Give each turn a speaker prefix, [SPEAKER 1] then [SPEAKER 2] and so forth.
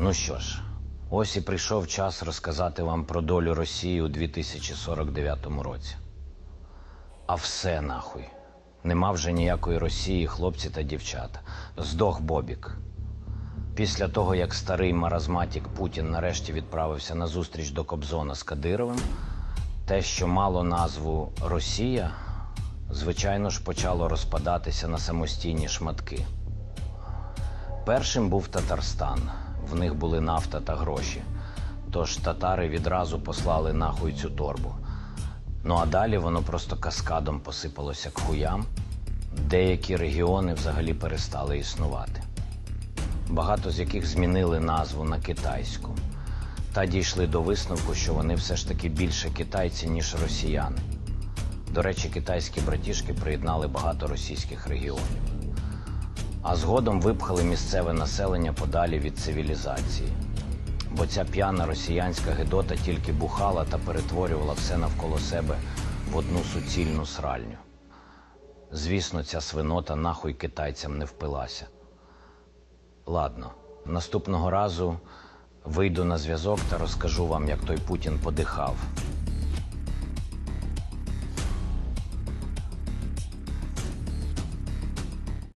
[SPEAKER 1] Ну що ж, ось і прийшов час розказати вам про долю Росії у 2049 році. А все нахуй. Нема вже ніякої Росії, хлопці та дівчата. Здох Бобік. Після того, як старий маразматік Путін нарешті відправився на зустріч до Кобзона з Кадировим, те, що мало назву Росія, звичайно ж почало розпадатися на самостійні шматки. Першим був Татарстан. В них були нафта та гроші. Тож татари відразу послали нахуй цю торбу. Ну а далі воно просто каскадом посипалося к хуям. Деякі регіони взагалі перестали існувати. Багато з яких змінили назву на китайську. Та дійшли до висновку, що вони все ж таки більше китайці, ніж росіяни. До речі, китайські братішки приєднали багато російських регіонів. А згодом випхали місцеве населення подалі від цивілізації. Бо ця п'яна росіянська гидота тільки бухала та перетворювала все навколо себе в одну суцільну сральню. Звісно, ця свинота нахуй китайцям не впилася. Ладно, наступного разу вийду на зв'язок та розкажу вам, як той Путін подихав.